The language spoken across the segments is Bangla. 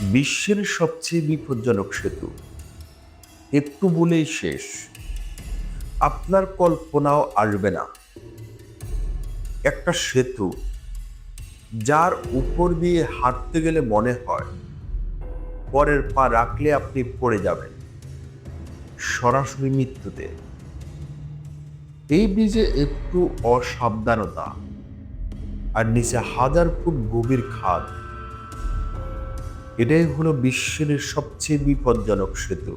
বিশ্বের সবচেয়ে বিপজ্জনক সেতু। একটু বলেই শেষ। আপনার কল্পনাও আসবে না। একটা সেতু, যার উপর দিয়ে হাঁটতে গেলে মনে হয় পরের পা রাখলে আপনি পড়ে যাবেন। সরাসরি মৃত্যুতে। এই ব্রিজে একটু অসাবধানতা, আর নিচে হাজার ফুট গভীর খাদ। এটাই হলো বিশ্বের সবচেয়ে বিপজ্জনক সেতু,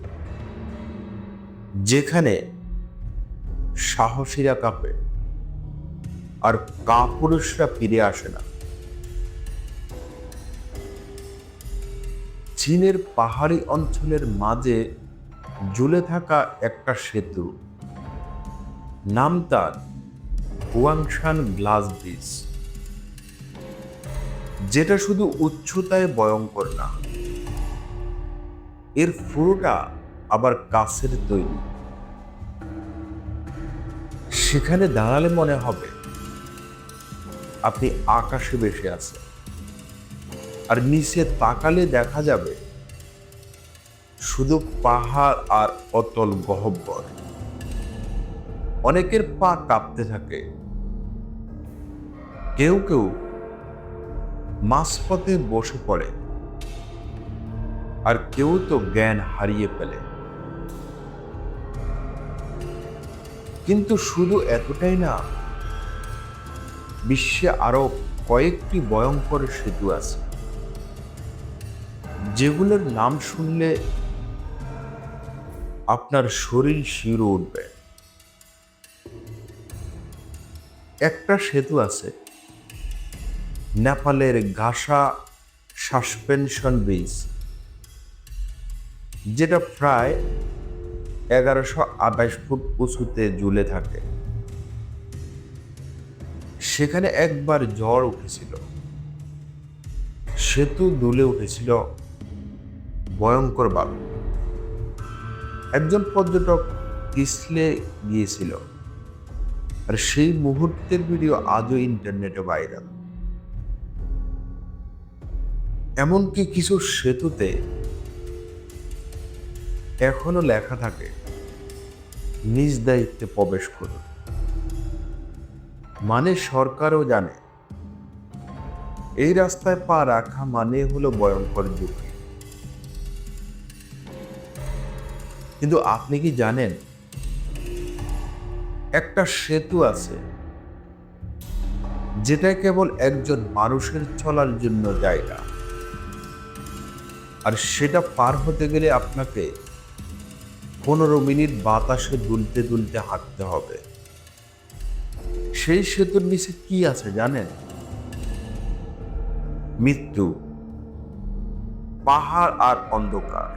যেখানে সাহসীরা কাঁপে আর কাপুরুষরা ফিরে আসে না। চীনের পাহাড়ি অঞ্চলের মাঝে ঝুলে থাকা একটা সেতু, নাম তার হুয়াংশান গ্লাস ব্রিজ। যেটা শুধু উচ্চতায় ভয়ঙ্কর না, এর পুরোটা আবার কাছের তৈরি। সেখানে দাঁড়ালে মনে হবে আপনি আকাশে বেসে আছেন। আর নিচে তাকালে দেখা যাবে শুধু পাহাড় আর অতল গহব্বর অনেকের পা কাঁপতে থাকে। কেউ কেউ মাঝপথে বসে পড়ে। আর কেউ তো জ্ঞান হারিয়ে ফেলে। কিন্তু শুধু এতটাই না, বিশ্বে আরও কয়েকটি ভয়ঙ্কর সেতু আছে। যেগুলোর নাম শুনলে আপনার শরীর শিউরে উঠবে। একটা সেতু আছে নেপালের ঘাসা সাসপেনশন ব্রিজ, যেটা প্রায় এগারোশো আঠাশ ফুট উঁচুতে ঝুলে থাকে। সেখানে একবার ঝড় উঠেছিল। সেতু দুলে উঠেছিল ভয়ঙ্করভাবে একজন পর্যটক পিছলে গিয়েছিল। আর সেই মুহূর্তের ভিডিও আজও ইন্টারনেটে ভাইরাল। এমনকি কিছু সেতুতে এখনও লেখা থাকে, নিজ দায়িত্বে প্রবেশ করুন। মানে সরকারও জানে, এই রাস্তায় পা রাখা মানে হলো ভয়ঙ্কর ঝুঁকি। কিন্তু আপনি কি জানেন, একটা সেতু আছে যেটা কেবল একজন মানুষের চলার জন্য জায়গা। আর সেটা পার হতে গেলে আপনাকে পনেরো মিনিট বাতাসে দুলতে দুলতে হাঁটতে হবে। সেই সেতুর নিচে কি আছে জানেন? মৃত্যু, পাহাড় আর অন্ধকার।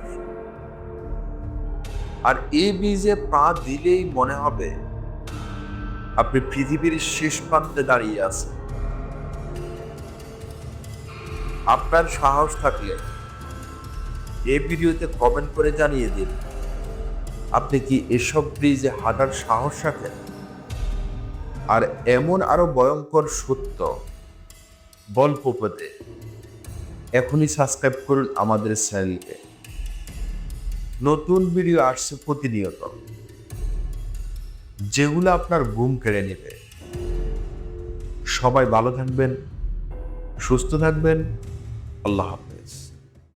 আর এই বীজে পা দিলেই মনে হবে আপনি পৃথিবীর শেষ প্রান্তে দাঁড়িয়ে আছেন। আপনার সাহস থাকলে এই ভিডিওতে কমেন্ট করে জানিয়ে দিন। আপনি কি এসব ব্রিজে হাঁটার সাহস রাখেন? আর এমন আরও ভয়ঙ্কর সত্য গল্প এখনই সাবস্ক্রাইব করুন আমাদের চ্যানেলকে নতুন ভিডিও আসছে প্রতিনিয়ত। যেগুলো আপনার ঘুম কেড়ে নেবে। সবাই ভালো থাকবেন, সুস্থ থাকবেন। আল্লাহ হাফেজ।